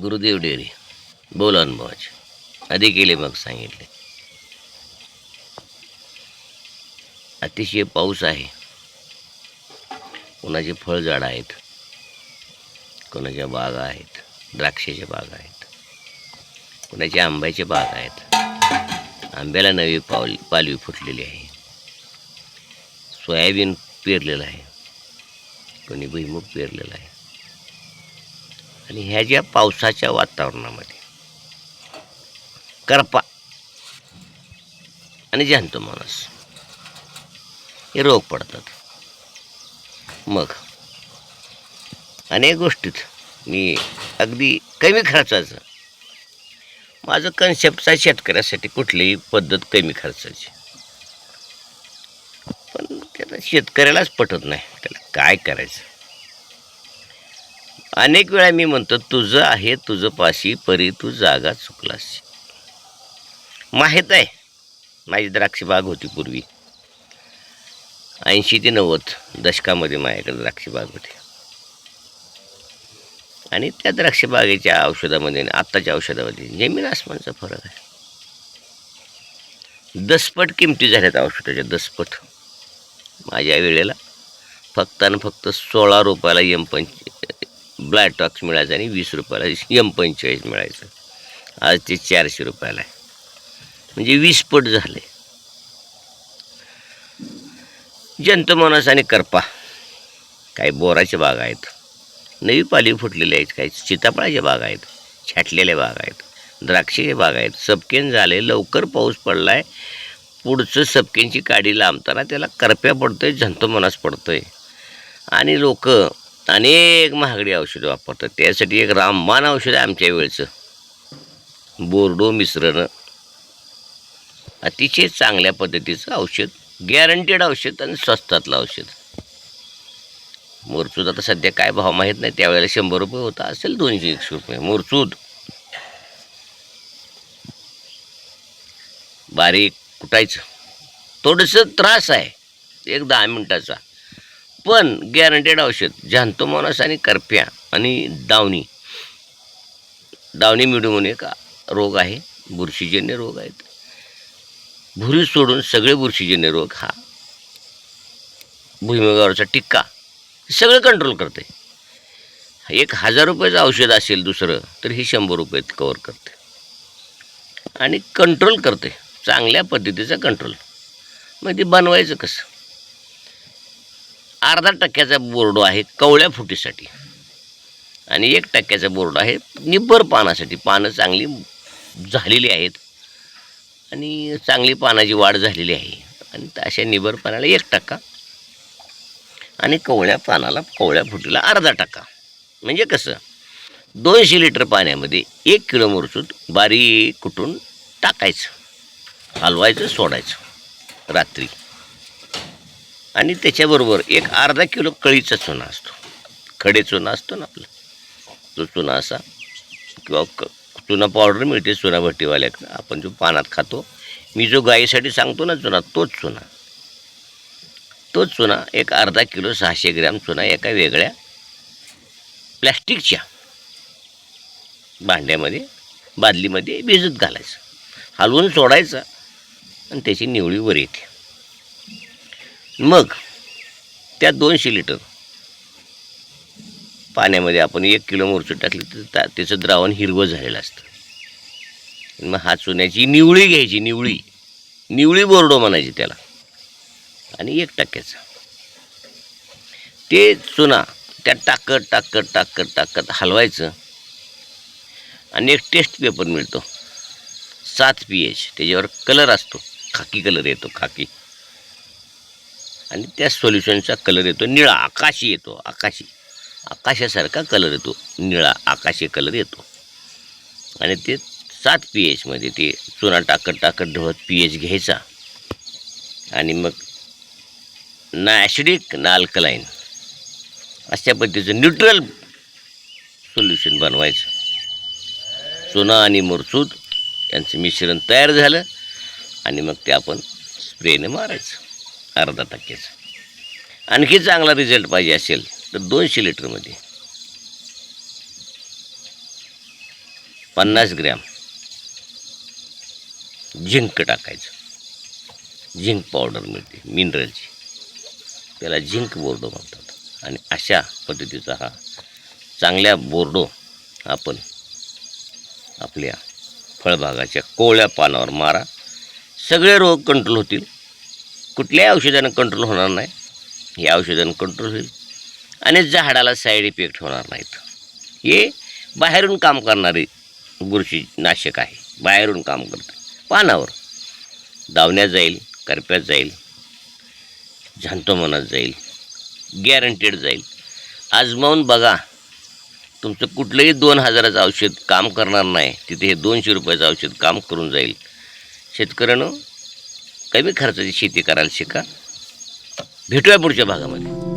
Gurudev dairy बोल अनुभवाचे आधी केले मग सांगितले. अतिशय पाऊस आहे. कोणाचे फळझाडं आहेत? कोणाच्या बागा आहेत? द्राक्षाच्या बागा आहेत. कोणाच्या आंब्याच्या बागा आहेत? आंब्याला नवी पावली पालवी फुटलेली आहे. सोयाबीन पेरलेलं आहे. कोणी भुईमुग पेरलेला आहे. आणि ह्या ज्या पावसाच्या वातावरणामध्ये करपा आणि जंतू माणूस हे रोग पडतात. मग अनेक गोष्टीत मी अगदी कमी खर्चाचं माझं कन्सेप्ट आहे शेतकऱ्यासाठी कुठलीही पद्धत कमी खर्चाची. पण त्याला शेतकऱ्यालाच पटत नाही. त्याला काय करायचं? अनेक वेळा मी म्हणतो तुझं आहे तुझं पाशी परी तू जागा चुकलास. माहीत आहे माझी द्राक्ष बाग होती पूर्वी. ऐंशी ते नव्वद दशकामध्ये माझ्याकडे द्राक्ष बाग होती. आणि त्या द्राक्ष बागेच्या औषधामध्ये आणि आत्ताच्या औषधामध्ये जमीन आसमानचा फरक आहे. दसपट किमती झाल्यात औषधाच्या दसपट. माझ्या वेळेला फक्त आणि फक्त सोळा रुपयाला एम पंच ब्लॅक टॉक्स मिळायचं आणि वीस रुपयाला एम पंचेचाळीस मिळायचं. आज ते चारशे रुपयाला आहे. म्हणजे वीस पट झाले. जंतमानस आणि करपा. काही बोराच्या बाग आहेत. नवी पाली फुटलेली आहेत काही. सीताफळाच्या बाग आहेत. छाटलेल्या बाग आहेत. द्राक्षाच्या बाग आहेत. सपकेन झाले. लवकर पाऊस पडला आहे पुढचं सबकेनची काडी लांबताना त्याला करप्या पडतोय पडतो पडतोय. आणि लोक अनेक महागडी औषधं वापरतात. त्यासाठी एक रामबाण औषध आहे आमच्या वेळचं. बोर्डो मिश्रण. अतिशय चांगल्या पद्धतीचं औषध गॅरंटेड औषध आणि स्वस्तातलं औषध. मोरचूद आता सध्या काय भाव माहीत नाही त्यावेळेला शंभर रुपये होता असेल दोनशे एकशे रुपये. मोरचूद. बारीक कुटायचं. थोडंसं त्रास आहे. एक दहा मिनटाचा. पण गॅरंटेड औषध झांतोमोनस आणि करप्या आणि दावणी. दावणी मिडून म्हणून एक रोग आहे बुरशीजन्य रोग आहेत. भुरी सोडून सगळे बुरशीजन्य रोग हा भुईमुगावरचा टिक्का सगळं कंट्रोल करते. एक हजार रुपयाचं औषध असेल दुसरं तर हे शंभर रुपयात कवर करते. आणि कंट्रोल करते चांगल्या पद्धतीचा कंट्रोल मग ते बनवायचं कसं? अर्धा टक्क्याचा बोर्डो आहे कवळ्या फुटीसाठी. आणि एक टक्क्याचा बोर्ड आहे निब्बर पानासाठी. पानं चांगली झालेली आहेत. आणि चांगली पानाची वाढ झालेली आहे. आणि अशा निबर पानाला एक टक्का. आणि कवळ्या पानाला कवळ्या फुटीला अर्धा टक्का. म्हणजे कसं? दोनशे लिटर पाण्यामध्ये एक किलो मुरसूद बारीक कुटून टाकायचं. हलवायचं सोडायचं. रात्री. आणि त्याच्याबरोबर एक अर्धा किलो कळीचा चुना असतो. खडे चुना असतो ना आपला. तो चुना असा किंवा क चुना पावडर मिळते चुना भट्टीवाल्याकडं. आपण जो पानात खातो मी जो गाईसाठी सांगतो ना चुना तोच चुना. तोच चुना एक अर्धा किलो सहाशे ग्रॅम चुना एका वेगळ्या प्लॅस्टिकच्या भांड्यामध्ये बादलीमध्ये भिजत घालायचं. हलवून सोडायचं आणि त्याची निवळी वर येते. मग त्या दोनशे लिटर पाण्यामध्ये आपण एक किलो मोरचूट टाकली तर ता त्याचं द्रावण हिरवं झालेलं असतं. मग हा चुन्याची निवळी घ्यायची निवळी. निवळी बोरडो म्हणायची त्याला. आणि एक टक्क्याचा. ते चुना त्या टाकत टाकत टाकत टाकत हलवायचं. आणि एक टेस्ट पेपर मिळतो. सात पी एच त्याच्यावर कलर असतो. खाकी कलर येतो खाकी. आणि त्या सोल्युशनचा कलर येतो निळा आकाशी येतो आकाशी. आकाशासारखा कलर येतो निळा आकाशी कलर येतो. आणि ते सात पी एचमध्ये ते चुना टाकत टाकत ढवत पी एच घ्यायचा. आणि मग ना ॲसिडिक ना अल्कलाईन अशा पद्धतीचं न्यूट्रल सोल्युशन बनवायचं. चुना आणि मुरसूद यांचं मिश्रण तयार झालं आणि मग ते आपण स्प्रेने मारायचं. अर्धा टक्क्याचं आणखी चांगला रिझल्ट पाहिजे असेल तर दोनशे लिटरमध्ये पन्नास ग्रॅम. झिंक टाकायचं. झिंक पावडर मिळते मिनरलची त्याला झिंक बोर्डो म्हणतात. आणि अशा पद्धतीचा हा चांगल्या बोर्डो आपण आपल्या फळबागाच्या कोवळ्या पानावर मारा. सगळे रोग कंट्रोल होतील. कुठल्याही औषधानं कंट्रोल होणार नाही. या औषधानं कंट्रोल होईल. आणि झाडाला साईड इफेक्ट होणार नाहीत. हे बाहेरून काम करणारे बुरशीनाशक आहे. बाहेरून काम करते. पानावर. दावण्यात जाईल करप्यात जाईल. झांतो मनात जाईल. गॅरंटेड जाईल. आजमावून बघा. तुमचं कुठलंही दोन हजाराचं औषध काम करणार नाही. तिथे हे दोनशे रुपयाचं औषध काम करून जाईल. शेतकऱ्यानं कमी खर्चाची शेती करायला शिका. भेटूया पुढच्या भागामध्ये.